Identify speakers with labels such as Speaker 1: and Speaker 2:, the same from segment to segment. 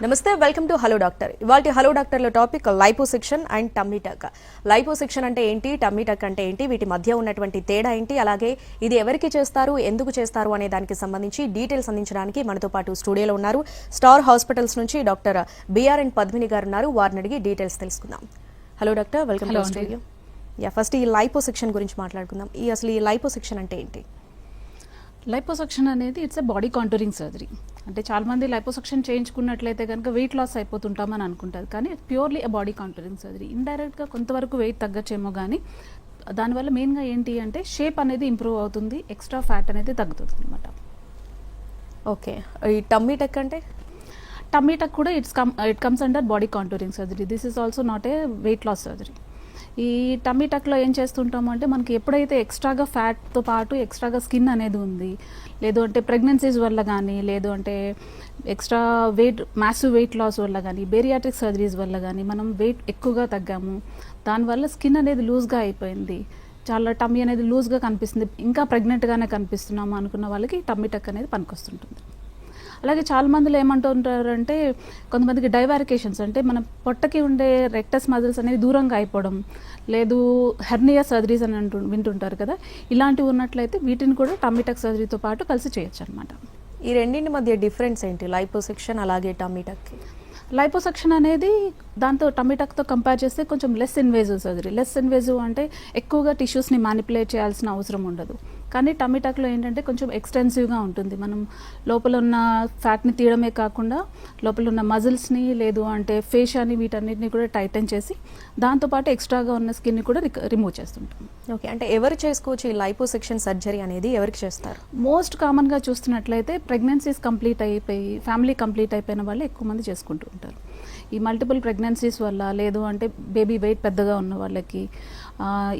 Speaker 1: నమస్తే welcome to hello doctor ఇవాళ hello డాక్టర్లో topic liposuction and tummy tuck liposuction అంటే ఏంటి? టమ్మీ టక్ అంటే ఏంటి? వీటి మధ్య ఉన్నటువంటి తేడా ఏంటి? అలాగే ఇది ఎవరికి చేస్తారు? ఎందుకు చేస్తారు? అనే దానికి సంబంధించి డీటెయిల్స్ అందించడానికి మనతో పాటు స్టూడియోలో ఉన్నారు. స్టార్ హాస్పిటల్స్ నుంచి doctor B R and Padmini garu ఉన్నారు. వారిని అడిగి డీటెయిల్స్ తెలుసుకుందాం. Hello doctor welcome to. Studio yeah first ఈ లైపోసెక్షన్ గురించి మాట్లాడుకుందాం. ఈ అసలు ఈ లైపోసెక్షన్ అంటే ఏంటి?
Speaker 2: లైపోసక్షన్ అనేది it's a body contouring surgery అంటే చాలా మంది లైపోసక్షన్ చేయించుకున్నట్లయితే కనుక వెయిట్ లాస్ అయిపోతుంటామని అనుకుంటారు. కానీ purely a body contouring surgery ఇండైరెక్ట్గా కొంతవరకు వెయిట్ తగ్గచ్చేమో కానీ దానివల్ల మెయిన్గా ఏంటి అంటే షేప్ అనేది ఇంప్రూవ్ అవుతుంది ఎక్స్ట్రా ఫ్యాట్ అనేది తగ్గుతుంది అనమాట
Speaker 1: ఓకే ఈ టమ్మీ టక్ అంటే?
Speaker 2: టమీటక్ కూడా it's come it comes under body contouring surgery this is also not a weight loss surgery ఈ టమీటక్లో ఏం చేస్తుంటాము అంటే మనకి ఎప్పుడైతే ఎక్స్ట్రాగా ఫ్యాట్తో పాటు ఎక్స్ట్రాగా స్కిన్ అనేది ఉంది లేదు అంటే ప్రెగ్నెన్సీస్ వల్ల కానీ లేదు అంటే extra weight massive weight loss వల్ల కానీ బేరియాట్రిక్ సర్జరీస్ వల్ల కానీ మనం వెయిట్ ఎక్కువగా తగ్గాము. దానివల్ల స్కిన్ అనేది లూజ్గా అయిపోయింది. చాలా టమ్మీ అనేది లూజ్గా కనిపిస్తుంది. ఇంకా ప్రెగ్నెంట్గానే కనిపిస్తున్నాము అనుకున్న వాళ్ళకి టమ్మీ టక్ అనేది పనికొస్తుంటుంది. అలాగే చాలా మందిలో ఏమంటుంటారు అంటే కొంతమందికి డైవారికేషన్స్ అంటే మన పొట్టకి ఉండే రెక్టస్ మజిల్స్ అనేవి దూరంగా అయిపోవడం లేదు హెర్నియా సర్జరీస్ అని అంటు వింటుంటారు కదా. ఇలాంటివి ఉన్నట్లయితే వీటిని కూడా టమిటక్ సర్జరీతో పాటు కలిసి చేయొచ్చు అనమాట
Speaker 1: ఈ రెండింటి మధ్య డిఫరెన్స్ ఏంటి? లైపోసెక్షన్ అలాగే టమ్మీ టక్
Speaker 2: లైపోసక్షన్ అనేది దాంతో టమిటక్తో కంపేర్ చేస్తే కొంచెం less invasive surgery less invasive అంటే ఎక్కువగా టిష్యూస్ని మ్యానిపులేట్ చేయాల్సిన అవసరం ఉండదు. కానీ టమిటాక్లో ఏంటంటే కొంచెం ఎక్స్టెన్సివ్గా ఉంటుంది. మనం లోపల ఉన్న ఫ్యాట్ని తీయడమే కాకుండా లోపల ఉన్న మజిల్స్ని లేదు అంటే ఫేషియాని వీటన్నిటిని కూడా టైటన్ చేసి దాంతోపాటు ఎక్స్ట్రాగా ఉన్న స్కిన్ని కూడా రిమూవ్ చేస్తుంటాం.
Speaker 1: ఓకే అంటే ఎవరు చేసుకోవచ్చు ఈ లైపోసెక్షన్ సర్జరీ అనేది ఎవరికి చేస్తారు?
Speaker 2: మోస్ట్ కామన్గా చూస్తున్నట్లయితే ప్రెగ్నెన్సీస్ కంప్లీట్ అయిపోయి ఫ్యామిలీ కంప్లీట్ అయిపోయిన వాళ్ళు ఎక్కువ మంది చేసుకుంటూ ఉంటారు. ఈ మల్టిపుల్ ప్రెగ్నెన్సీస్ వల్ల లేదు అంటే బేబీ వెయిట్ పెద్దగా ఉన్న వాళ్ళకి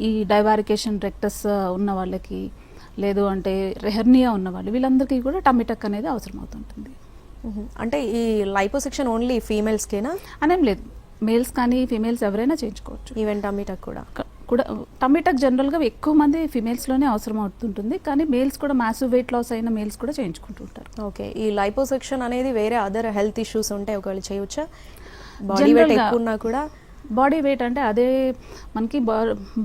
Speaker 2: ఈ డైవారికేషన్ రెక్టస్ ఉన్న వాళ్ళకి లేదు అంటే రెహర్నియా ఉన్న వాళ్ళు వీళ్ళందరికీ కూడా టమిటక్ అనేది అవసరం అవుతుంటుంది.
Speaker 1: అంటే ఈ లైపోసెక్షన్ ఓన్లీ ఫీమేల్స్కేనా?
Speaker 2: అనేం లేదు. మేల్స్ కానీ ఫీమేల్స్ ఎవరైనా చేయించుకోవచ్చు.
Speaker 1: ఈవెన్ టమ్మీ టక్ కూడా
Speaker 2: కూడా టమిటక్ జనరల్గా ఎక్కువ మంది ఫీమేల్స్లోనే అవసరం అవుతుంటుంది కానీ మేల్స్ కూడా మ్యాసివ్ వెయిట్ లాస్ అయిన మేల్స్ కూడా చేయించుకుంటూ ఉంటారు.
Speaker 1: ఓకే. ఈ లైపోసెక్షన్ అనేది వేరే అదర్ హెల్త్ ఇష్యూస్ ఉంటే ఒకవేళ చేయవచ్చా బాడీ వెయిట్ ఎక్కువ ఉన్నా కూడా?
Speaker 2: బాడీ వెయిట్ అంటే అదే మనకి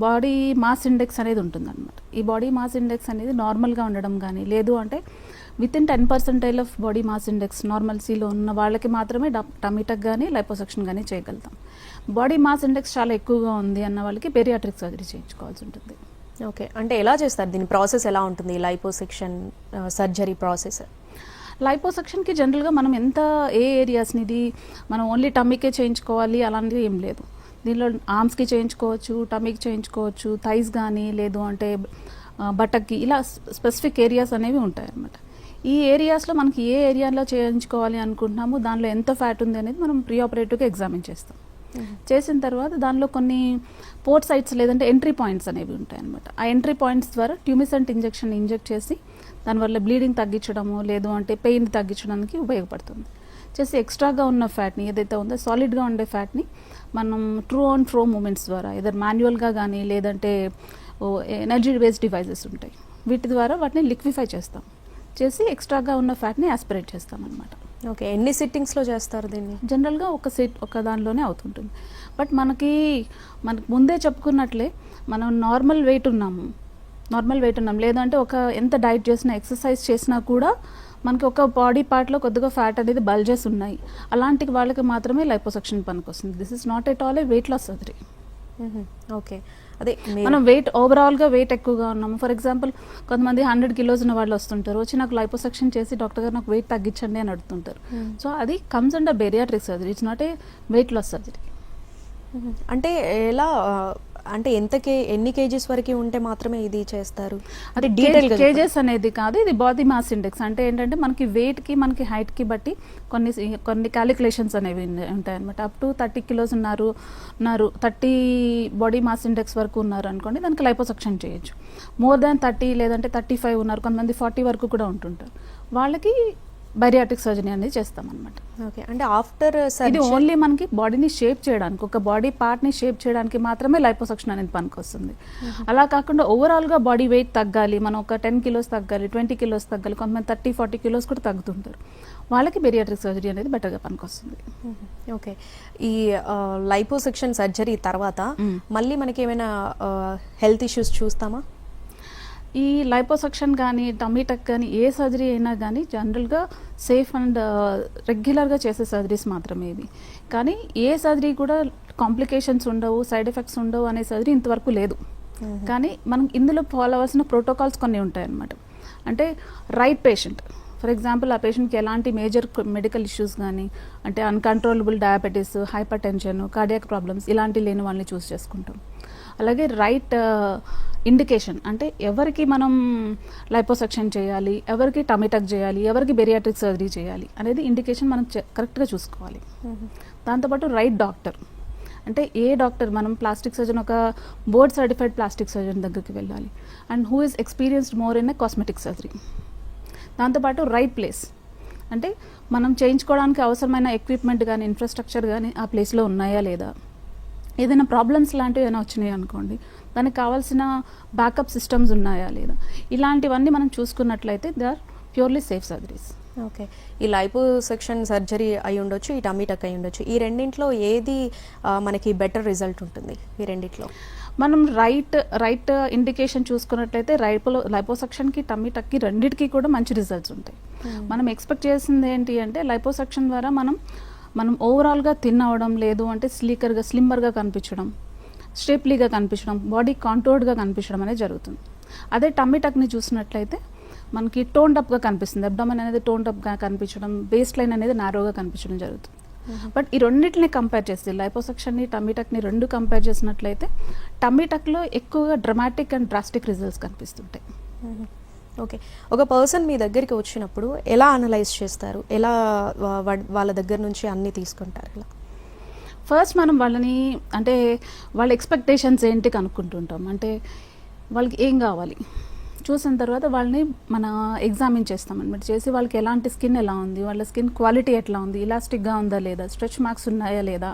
Speaker 2: బాడీ మాస్ ఇండెక్స్ అనేది ఉంటుందన్నమాట. ఈ బాడీ మాస్ ఇండెక్స్ అనేది నార్మల్గా ఉండడం కానీ లేదు అంటే with in ten percentile of body mass index నార్మల్సీలో ఉన్న వాళ్ళకి మాత్రమే టమిటక్ కానీ లైపోసెక్షన్ కానీ చేయగలుగుతాం. బాడీ మాస్ ఇండెక్స్ చాలా ఎక్కువగా ఉంది అన్న వాళ్ళకి పెరియాట్రిక్ సర్జరీ చేయించుకోవాల్సి ఉంటుంది.
Speaker 1: ఓకే. అంటే ఎలా చేస్తారు? దీని ప్రాసెస్ ఎలా ఉంటుంది? లైపోసెక్షన్ సర్జరీ ప్రాసెస్
Speaker 2: లైపోసెక్షన్కి జనరల్గా మనం ఎంత ఏ ఏరియాస్నిది మనం ఓన్లీ టమ్మికే చేయించుకోవాలి అలాంటిది ఏం లేదు. దీనిలో ఆర్మ్స్కి చేయించుకోవచ్చు టమిక్ చేయించుకోవచ్చు థైస్ కానీ లేదు అంటే బటక్కి బట్టకి ఇలా స్పెసిఫిక్ ఏరియాస్ అనేవి ఉంటాయి అన్నమాట ఈ ఏరియాస్లో మనకి ఏ ఏరియాలో చేయించుకోవాలి అనుకుంటున్నాము దానిలో ఎంత ఫ్యాట్ ఉంది అనేది మనం ప్రీ ఆపరేటివ్గా ఎగ్జామిన్ చేస్తాం. చేసిన తర్వాత దానిలో కొన్ని పోర్ట్ సైట్స్ లేదంటే ఎంట్రీ పాయింట్స్ అనేవి ఉంటాయి అనమాట ఆ ఎంట్రీ పాయింట్స్ ద్వారా ట్యూమిసెంట్ ఇంజెక్షన్ ఇంజెక్ట్ చేసి దానివల్ల బ్లీడింగ్ తగ్గించడము లేదు అంటే పెయిన్ తగ్గించడానికి ఉపయోగపడుతుంది. చేసి ఎక్స్ట్రాగా ఉన్న ఫ్యాట్ని ఏదైతే ఉందో సాలిడ్గా ఉండే ఫ్యాట్ని మనం ట్రూ ఆన్ ఫ్రో మూమెంట్స్ ద్వారా ఏదో మాన్యువల్గా కానీ లేదంటే ఎనర్జీ బేస్డ్ డివైజెస్ ఉంటాయి. వీటి ద్వారా వాటిని లిక్విఫై చేస్తాం. చేసి ఎక్స్ట్రాగా ఉన్న ఫ్యాట్ని ఆస్పిరేట్ చేస్తాం అనమాట
Speaker 1: ఓకే ఎన్ని సిట్టింగ్స్లో చేస్తారు దీన్ని?
Speaker 2: జనరల్గా ఒక సెట్ ఒక దానిలోనే అవుతుంటుంది. బట్ మనకి మనకి ముందే చెప్పుకున్నట్లే మనం నార్మల్ వెయిట్ ఉన్నాము. నార్మల్ వెయిట్ ఉన్నాం. లేదంటే ఒక ఎంత డైట్ చేసినా ఎక్సర్సైజ్ చేసినా కూడా మనకి ఒక బాడీ పార్ట్లో కొద్దిగా ఫ్యాట్ అనేది బల్జెస్ ఉన్నాయి. అలాంటి వాళ్ళకి మాత్రమే లైపోసెక్షన్ పనికి వస్తుంది this is not at all a weight loss surgery.
Speaker 1: Okay. అదే
Speaker 2: మనం వెయిట్ ఓవరాల్గా వెయిట్ ఎక్కువగా ఉన్నాము. ఫర్ ఎగ్జాంపుల్ కొంతమంది హండ్రెడ్ కిలోస్ ఉన్న వాళ్ళు వస్తుంటారు. వచ్చి నాకు లైపోసెక్షన్ చేసి డాక్టర్ గారు నాకు వెయిట్ తగ్గించండి అని అడుగుతుంటారు. సో అది comes under bariatric surgery it's not a weight loss surgery.
Speaker 1: అంటే ఎలా అంటే ఎంత కే ఎన్ని కేజీస్ వరకు ఉంటే మాత్రమే ఇది చేస్తారు? అంటే
Speaker 2: అది
Speaker 1: డీటెయిల్
Speaker 2: కేజెస్ అనేది కాదు ఇది బాడీ మాస్ ఇండెక్స్ అంటే ఏంటంటే మనకి weight కి మనకి height కి బట్టి కొన్ని కొన్ని క్యాలిక్యులేషన్స్ అనేవి ఉంటాయి అనమాట అప్ టు థర్టీ కిలోస్ ఉన్నారు ఉన్నారు థర్టీ బాడీ మాస్ ఇండెక్స్ వరకు ఉన్నారు అనుకోండి దానికి లైపోసక్షన్ చేయొచ్చు. మోర్ దాన్ థర్టీ లేదంటే థర్టీ ఫైవ్ ఉన్నారు కొంతమంది ఫార్టీ వరకు కూడా ఉంటుంటారు. వాళ్ళకి బైరియాటిక్ సర్జరీ అనేది చేస్తాం అనమాట
Speaker 1: ఓకే. అంటే ఆఫ్టర్
Speaker 2: ఇది ఓన్లీ మనకి బాడీని షేప్ చేయడానికి ఒక బాడీ పార్ట్ని షేప్ చేయడానికి మాత్రమే లైపోసక్షన్ అనేది పనికొస్తుంది. అలా కాకుండా ఓవరాల్గా బాడీ వెయిట్ తగ్గాలి మనం ఒక టెన్ కిలోస్ తగ్గాలి ట్వంటీ కిలోస్ తగ్గాలి కొంతమంది థర్టీ ఫార్టీ కిలోస్ కూడా తగ్గుతుంటారు. వాళ్ళకి బెరియాట్రిక్ సర్జరీ అనేది బెటర్గా పనికొస్తుంది.
Speaker 1: ఓకే. ఈ లైపోసెక్షన్ సర్జరీ తర్వాత. మళ్ళీ మనకి ఏమైనా హెల్త్ ఇష్యూస్ చూస్తామా?
Speaker 2: ఈ లైపోసక్షన్ కానీ టమీటక్ కానీ ఏ సర్జరీ అయినా కానీ జనరల్గా సేఫ్ అండ్ రెగ్యులర్గా చేసే సర్జరీస్ మాత్రమే ఇవి. కానీ ఏ సర్జరీ కూడా కాంప్లికేషన్స్ ఉండవు సైడ్ ఎఫెక్ట్స్ ఉండవు అనే సర్జరీ ఇంతవరకు లేదు. కానీ మనం ఇందులో ఫాలో అవ్వాల్సిన ప్రోటోకాల్స్ కొన్ని ఉంటాయన్నమాట. అంటే రైట్ పేషెంట్. ఫర్ ఎగ్జాంపుల్ ఆ పేషెంట్కి ఎలాంటి మేజర్ మెడికల్ ఇష్యూస్ కానీ అంటే uncontrollable diabetes hypertension cardiac problems ఇలాంటి లేని వాళ్ళని చూస్ చేసుకుంటాం. అలాగే రైట్ ఇండికేషన్. అంటే ఎవరికి మనం లైపోసెక్షన్ చేయాలి ఎవరికి టమిటక్ చేయాలి ఎవరికి బెరియాట్రిక్ సర్జరీ చేయాలి అనేది ఇండికేషన్ మనం కరెక్ట్గా చూసుకోవాలి. దాంతోపాటు రైట్ డాక్టర్. అంటే ఏ డాక్టర్ మనం ప్లాస్టిక్ సర్జన్ ఒక బోర్డ్ సర్టిఫైడ్ ప్లాస్టిక్ సర్జన్ దగ్గరికి వెళ్ళాలి. And who is experienced more in a cosmetic surgery. దాంతోపాటు రైట్ ప్లేస్. అంటే మనం చేయించుకోవడానికి అవసరమైన ఎక్విప్మెంట్ కానీ ఇన్ఫ్రాస్ట్రక్చర్ కానీ ఆ ప్లేస్లో ఉన్నాయా లేదా? ఏదైనా ప్రాబ్లమ్స్ లాంటివి ఏమైనా వచ్చినాయి అనుకోండి దానికి కావాల్సిన బ్యాకప్ సిస్టమ్స్ ఉన్నాయా లేదా? ఇలాంటివన్నీ మనం చూసుకున్నట్లయితే they are purely safe surgeries.
Speaker 1: Okay. ఈ లైపోసెక్షన్ సర్జరీ అయి ఉండొచ్చు ఈ టమీటక్ అయి ఉండొచ్చు. ఈ రెండింటిలో ఏది మనకి బెటర్ రిజల్ట్ ఉంటుంది ఈ రెండిట్లో?
Speaker 2: మనం రైట్ రైట్ ఇండికేషన్ చూసుకున్నట్లయితే రైపోలో లైపోసక్షన్కి టమ్మీటక్కి రెండిటికి కూడా మంచి రిజల్ట్స్ ఉంటాయి. మనం ఎక్స్పెక్ట్ చేసింది ఏంటి అంటే లైపోసక్షన్ ద్వారా మనం మనం ఓవరాల్గా థిన్ అవ్వడం లేదు అంటే స్లీకర్గా స్లిమ్మర్గా కనిపించడం. స్టేప్లీగా కనిపించడం బాడీ కాంట్రోల్డ్గా కనిపించడం అనేది జరుగుతుంది. అదే టమ్మీటక్ని చూసినట్లయితే మనకి టోన్ అప్గా కనిపిస్తుంది. అబ్డమన్ అనేది టోన్ అప్గా కనిపించడం బేస్ లైన్ అనేది నారోగా కనిపించడం జరుగుతుంది. బట్ ఈ రెండింటిని కంపేర్ చేస్తే లైపోసక్షన్ని టమీటక్ని రెండు కంపేర్ చేసినట్లయితే టమీటక్లో ఎక్కువగా డ్రమాటిక్ అండ్ డ్రాస్టిక్ రిజల్ట్స్ కనిపిస్తుంటాయి.
Speaker 1: ఓకే. ఒక పర్సన్ మీ దగ్గరికి వచ్చినప్పుడు ఎలా అనలైజ్ చేస్తారు? ఎలా వాళ్ళ దగ్గర నుంచి అన్ని తీసుకుంటారు? ఇలా.
Speaker 2: ఫస్ట్ మనం వాళ్ళని అంటే వాళ్ళ ఎక్స్పెక్టేషన్స్ ఏంటి కనుక్కుంటుంటాం. అంటే వాళ్ళకి ఏం కావాలి? చూసిన తర్వాత వాళ్ళని మన ఎగ్జామిన్ చేస్తాం అనమాట చేసి వాళ్ళకి ఎలాంటి స్కిన్ ఎలా ఉంది? వాళ్ళ స్కిన్ క్వాలిటీ ఎట్లా ఉంది? ఇలాస్టిక్గా ఉందా లేదా? స్ట్రెచ్ మార్క్స్ ఉన్నాయా లేదా?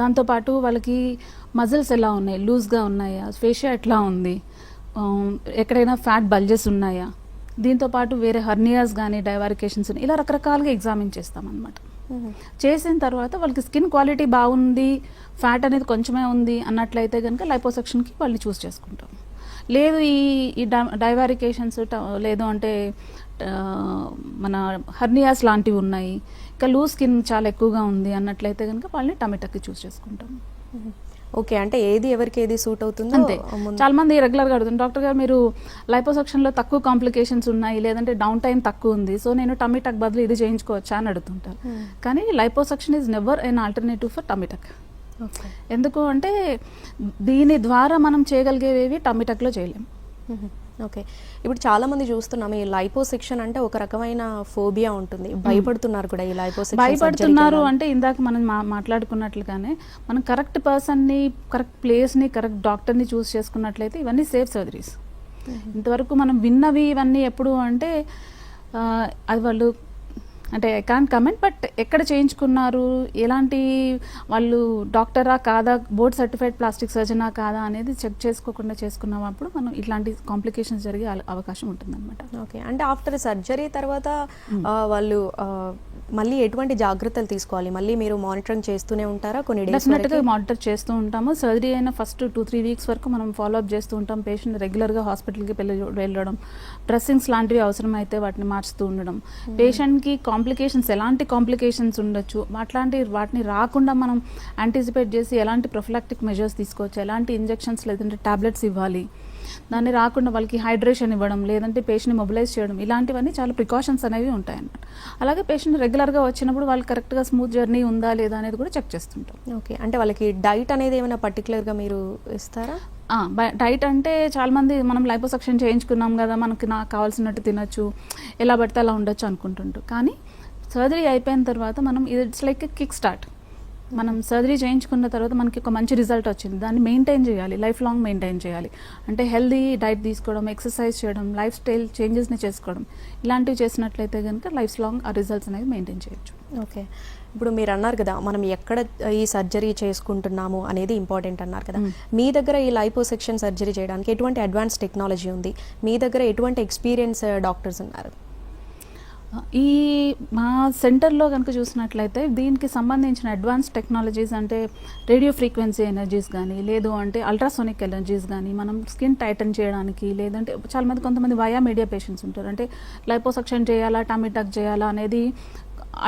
Speaker 2: దాంతోపాటు వాళ్ళకి మజిల్స్ ఎలా ఉన్నాయి? లూజ్గా ఉన్నాయా? ఫేషియా ఎట్లా ఉంది? ఎక్కడైనా ఫ్యాట్ బల్జెస్ ఉన్నాయా? దీంతోపాటు వేరే హర్నియాస్ కానీ డైవారికేషన్స్ ఇలా రకరకాలుగా ఎగ్జామిన్ చేస్తాం అనమాట చేసిన తర్వాత వాళ్ళకి స్కిన్ క్వాలిటీ బాగుంది ఫ్యాట్ అనేది కొంచెమే ఉంది అన్నట్లయితే కనుక లైపోసెక్షన్కి వాళ్ళని చూస్ చేసుకుంటాం. లేదు ఈ ఈ డైవారికేషన్స్ లేదు అంటే మన హర్నియాస్ లాంటివి ఉన్నాయి ఇంకా లూజ్ స్కిన్ చాలా ఎక్కువగా ఉంది అన్నట్లయితే కనుక వాళ్ళని టమాటాకి చూస్ చేసుకుంటాం.
Speaker 1: ఓకే అంటే ఏది ఎవరికి ఏది సూట్ అవుతుందో
Speaker 2: అంతే. చాలా మంది రెగ్యులర్గా అడుగుతుంది డాక్టర్ గారు మీరు లైపోసెక్షన్లో తక్కువ కాంప్లికేషన్స్ ఉన్నాయి లేదంటే డౌన్ టైం తక్కువ ఉంది సో నేను టమిటక్ బదులు ఇది చేయించుకోవచ్చా అని అడుగుతుంటారు.
Speaker 1: Hmm.
Speaker 2: కానీ liposuction is never an alternative for tummy tuck ఎందుకు అంటే దీని ద్వారా మనం చేయగలిగేవి టమిటక్లో చేయలేము.
Speaker 1: ఓకే. ఇప్పుడు చాలా మంది చూస్తున్నాం ఈ లైపోసెక్షన్ అంటే ఒక రకమైన ఫోబియా ఉంటుంది. భయపడుతున్నారు కూడా ఈ లైపోసెక్షన్
Speaker 2: భయపడుతున్నారు అంటే ఇందాక మనం మాట్లాడుకున్నట్లుగానే మనం కరెక్ట్ పర్సన్ని కరెక్ట్ ప్లేస్ని కరెక్ట్ డాక్టర్ని చూస్ చేసుకున్నట్లయితే ఇవన్నీ సేఫ్ సర్జరీస్. ఇంతవరకు మనం విన్నవి ఇవన్నీ ఎప్పుడు అంటే అది వాళ్ళు అంటే ఐ కాంట్ కమెంట్ బట్ ఎక్కడ చేయించుకున్నారు? ఎలాంటి వాళ్ళు డాక్టరా కాదా? బోర్డ్ సర్టిఫైడ్ ప్లాస్టిక్ సర్జనా కాదా? అనేది చెక్ చేసుకోకుండా చేసుకున్నప్పుడు మనం ఇట్లాంటి కాంప్లికేషన్స్ జరిగే అవకాశం ఉంటుందన్నమాట.
Speaker 1: ఓకే. అంటే ఆఫ్టర్ సర్జరీ తర్వాత వాళ్ళు మళ్ళీ ఎటువంటి జాగ్రత్తలు తీసుకోవాలి? మళ్ళీ మీరు మానిటరింగ్ చేస్తూనే ఉంటారా? కొన్ని డేస్
Speaker 2: మానిటర్ చేస్తూ ఉంటాము. సర్జరీ అయిన ఫస్ట్ టూ త్రీ వీక్స్ వరకు మనం ఫాలో అప్ చేస్తూ ఉంటాం. పేషెంట్ రెగ్యులర్గా హాస్పిటల్కి వెళ్ళి వెళ్ళడం. డ్రెస్సింగ్స్ లాంటివి అవసరమైతే వాటిని మార్చుతూ ఉండడం. పేషెంట్కి కాంప్లికేషన్స్ ఎలాంటి కాంప్లికేషన్స్ ఉండొచ్చు? అట్లాంటి వాటిని రాకుండా మనం యాంటిసిపేట్ చేసి ఎలాంటి ప్రొఫిలాక్టిక్ మెజర్స్ తీసుకోవచ్చు? ఎలాంటి ఇంజెక్షన్స్ లేదంటే టాబ్లెట్స్ ఇవ్వాలి? దాన్ని రాకుండా వాళ్ళకి హైడ్రేషన్ ఇవ్వడం లేదంటే పేషెంట్ని మొబిలైజ్ చేయడం ఇలాంటివన్నీ చాలా ప్రికాషన్స్ అనేవి ఉంటాయన్నమాట. అలాగే పేషెంట్ రెగ్యులర్గా వచ్చినప్పుడు వాళ్ళు కరెక్ట్గా స్మూత్ జర్నీ ఉందా లేదా అనేది కూడా చెక్ చేస్తుంటాం.
Speaker 1: ఓకే అంటే వాళ్ళకి డైట్ అనేది ఏమైనా పర్టికులర్గా మీరు ఇస్తారా?
Speaker 2: డైట్ అంటే చాలా మంది మనం లైపోసక్షన్ చేయించుకున్నాం కదా మనకి నాకు కావాల్సినట్టు తినొచ్చు ఎలా పడితే అలా ఉండొచ్చు అనుకుంటుంటారు. కానీ సర్జరీ అయిపోయిన తర్వాత మనం ఇట్స్ లైక్ కిక్ స్టార్ట్ మనం సర్జరీ చేయించుకున్న తర్వాత మనకి ఒక మంచి రిజల్ట్ వచ్చింది. దాన్ని మెయింటైన్ చేయాలి. లైఫ్ లాంగ్ మెయింటైన్ చేయాలి. అంటే హెల్దీ డైట్ తీసుకోవడం ఎక్సర్సైజ్ చేయడం లైఫ్ స్టైల్ చేంజెస్ని చేసుకోవడం. ఇలాంటివి చేసినట్లయితే కనుక లైఫ్ లాంగ్ ఆ రిజల్ట్స్ అనేది మెయింటైన్ చేయొచ్చు.
Speaker 1: ఓకే. ఇప్పుడు మీరు అన్నారు కదా మనం ఎక్కడ ఈ సర్జరీ చేసుకుంటున్నాము అనేది ఇంపార్టెంట్ అన్నారు కదా. మీ దగ్గర ఈ లైపోసెక్షన్ సర్జరీ చేయడానికి ఎటువంటి అడ్వాన్స్ టెక్నాలజీ ఉంది? మీ దగ్గర ఎటువంటి ఎక్స్పీరియన్స్ డాక్టర్స్ ఉన్నారు?
Speaker 2: ఈ మా సెంటర్లో కనుక చూసినట్లయితే దీనికి సంబంధించిన అడ్వాన్స్ టెక్నాలజీస్ అంటే రేడియో ఫ్రీక్వెన్సీ ఎనర్జీస్ కానీ లేదు అంటే అల్ట్రాసోనిక్ ఎనర్జీస్ కానీ మనం స్కిన్ టైటన్ చేయడానికి లేదంటే చాలా మంది కొంతమంది వయా మీడియా పేషెంట్స్ ఉంటారు. అంటే లైపోసక్షన్ చేయాలా టమిటాక్ చేయాలా అనేది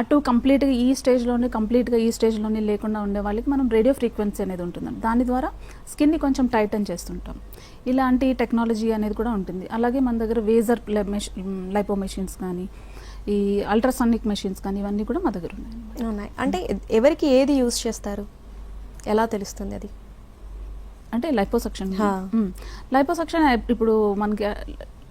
Speaker 2: అటు కంప్లీట్గా ఈ స్టేజ్లోనే కంప్లీట్గా ఈ స్టేజ్లోనే లేకుండా ఉండే వాళ్ళకి మనం రేడియో ఫ్రీక్వెన్సీ అనేది ఉంటుందండి. దాని ద్వారా స్కిన్ని కొంచెం టైటన్ చేస్తుంటాం. ఇలాంటి టెక్నాలజీ అనేది కూడా ఉంటుంది. అలాగే మన దగ్గర వేజర్ లైపో మెషిన్స్ కానీ ఈ అల్ట్రాసానిక్ మెషిన్స్ కానీ ఇవన్నీ కూడా మా దగ్గర ఉన్నాయి.
Speaker 1: ఉన్నాయి. అంటే ఎవరికి ఏది యూజ్ చేస్తారు? ఎలా తెలుస్తుంది అది?
Speaker 2: అంటే లైపోసక్షన్. లైపోసక్షన్ ఇప్పుడు మనకి